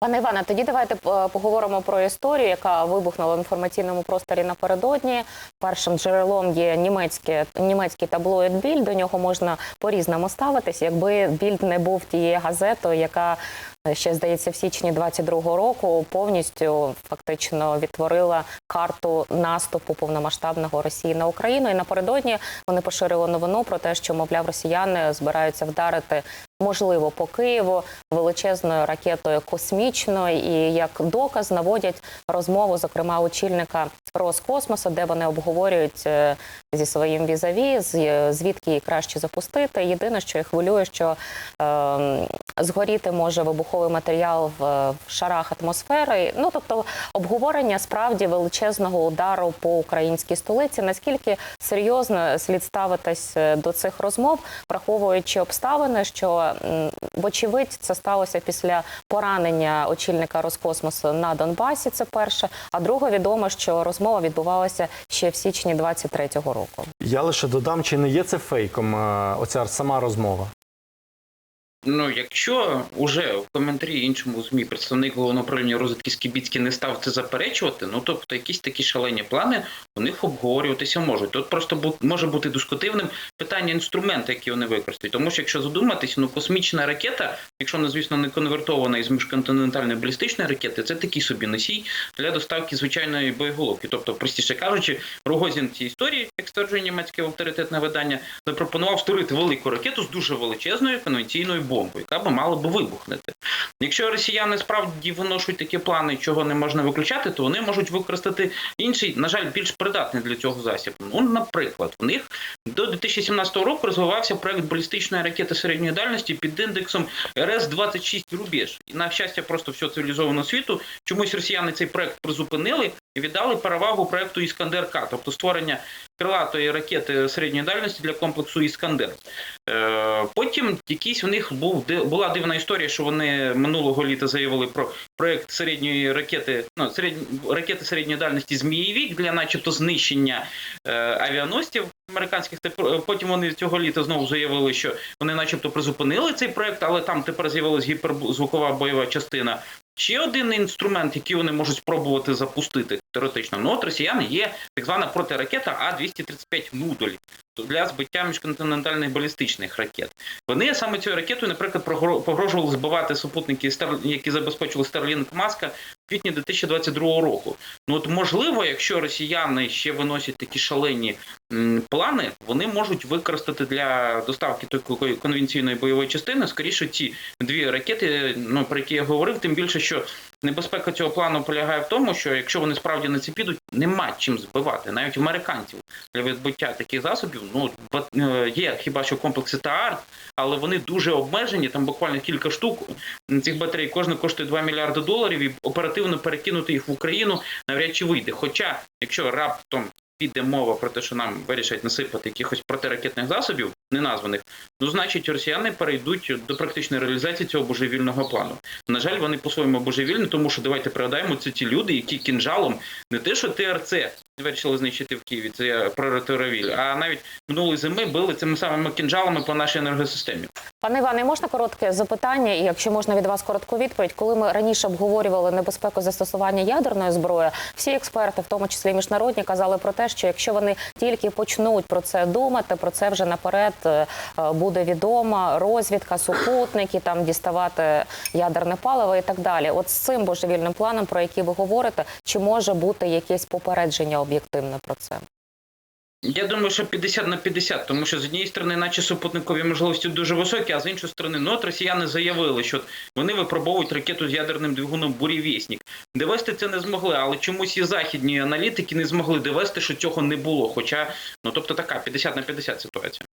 Пане Іване, тоді давайте е, поговоримо про історію, яка вибухнула в інформаційному просторі напередодні. Першим джерелом є німецьке, німецький таблоїд Більд. До нього можна по-різному ставитись. Якби Більд не був тією газетою, яка е, ще здається в січні 22-го року повністю фактично відтворила карту наступу повномасштабного Росії на Україну. І напередодні вони поширили новину про те, що мовляв росіяни збираються вдарити можливо по Києву величезною ракетою космічною, і як доказ наводять розмову, зокрема очільника Роскосмосу, де вони обговорюють е, зі своїм візаві, звідки її краще запустити. Єдине, що їх хвилює, що е, згоріти може вибуховий матеріал в, шарах атмосфери. Ну тобто обговорення справді величезного удару по українській столиці. Наскільки серйозно слід ставитись е, до цих розмов, враховуючи обставини, що вочевидь це сталося після поранення очільника Роскосмосу на Донбасі. Це перше. А друге відомо, що розмова відбувалася ще в січні 23-го року. Я лише додам, чи не є це фейком, е, оця сама розмова. Ну, якщо уже в коментарі іншому змі представник головного управління розвитки Скібіцький не став це заперечувати, ну тобто якісь такі шалені плани у них обговорюватися можуть. Тут просто бу- може бути дискутивним питання інструменту, які вони використають. Тому що якщо задуматись, ну космічна ракета, якщо вона, звісно, не конвертована із міжконтинентальної балістичної ракети, це такий собі носій для доставки звичайної боєголовки. Тобто, простіше кажучи, Рогозін цієї історії, як стверджує німецьке авторитетне видання, запропонував створити велику ракету з дуже величезною конвенційною бомбою, яка би мала би вибухнути. Якщо росіяни справді виношують такі плани, чого не можна виключати, то вони можуть використати інший, на жаль, більш придатний для цього засіб. Ну, наприклад, в них до 2017 року розвивався проект балістичної ракети середньої дальності під індексом РС-26 Рубеж. І на щастя, просто всього цивілізованого світу чомусь росіяни цей проект призупинили і віддали перевагу проекту Іскандер-К, тобто створення крилатої ракети середньої дальності для комплексу Іскандер. Е, Потім якийсь у них був була дивна історія, що вони минулого літа заявили про проект середньої ракети, ну середні ракети середньої дальності Змієвік для, начебто, знищення е, авіаносців американських. Тепер- Потім вони цього літа знову заявили, що вони, начебто, призупинили цей проект, але там тепер з'явилась гіперзвукова бойова частина. Ще один інструмент, який вони можуть спробувати запустити теоретично. Ну от росіяни є так звана протиракета А-235 «Нудоль» для збиття міжконтинентальних балістичних ракет. Вони саме цією ракетою, наприклад, погрожували збивати супутники, які забезпечили Starlink Маска в квітні 2022 року. Ну от можливо, якщо росіяни ще виносять такі шалені плани, вони можуть використати для доставки такої конвенційної бойової частини, скоріше ці дві ракети, ну про які я говорив, тим більше, що небезпека цього плану полягає в тому, що якщо вони справді на це підуть, нема чим збивати, навіть американців для відбиття таких засобів. Ну е, є хіба що комплекси ТААР, але вони дуже обмежені. Там буквально кілька штук цих батарей. Кожна коштує 2 мільярди доларів, і оперативно перекинути їх в Україну навряд чи вийде. Хоча, якщо раптом піде мова про те, що нам вирішать насипати якихось протиракетних засобів, неназваних, ну значить росіяни перейдуть до практичної реалізації цього божевільного плану. На жаль, вони по-своєму божевільні, тому що давайте пригадаємо, це ті люди, які кінжалом не те, що ТРЦ вирішили знищити в Києві, це я про Роторовіль, а навіть минулої зими били цими самими кінжалами по нашій енергосистемі. Пане Іване, можна коротке запитання, і якщо можна від вас коротку відповідь, коли ми раніше обговорювали небезпеку застосування ядерної зброї, всі експерти, в тому числі міжнародні, казали про те, що якщо вони тільки почнуть про це думати, про це вже наперед е, буде відома розвідка, супутники, там діставати ядерне паливо і так далі. От з цим божевільним планом, про який ви говорите, чи може бути якесь попередження об'єктивне про це? Я думаю, що 50 на 50, тому що з однієї сторони, наче супутникові можливості дуже високі, а з іншої сторони, ну от росіяни заявили, що вони випробовують ракету з ядерним двигуном бурєвєснік. Довести це не змогли, але чомусь і західні аналітики не змогли довести, що цього не було. Хоча, ну тобто така 50 на 50 ситуація.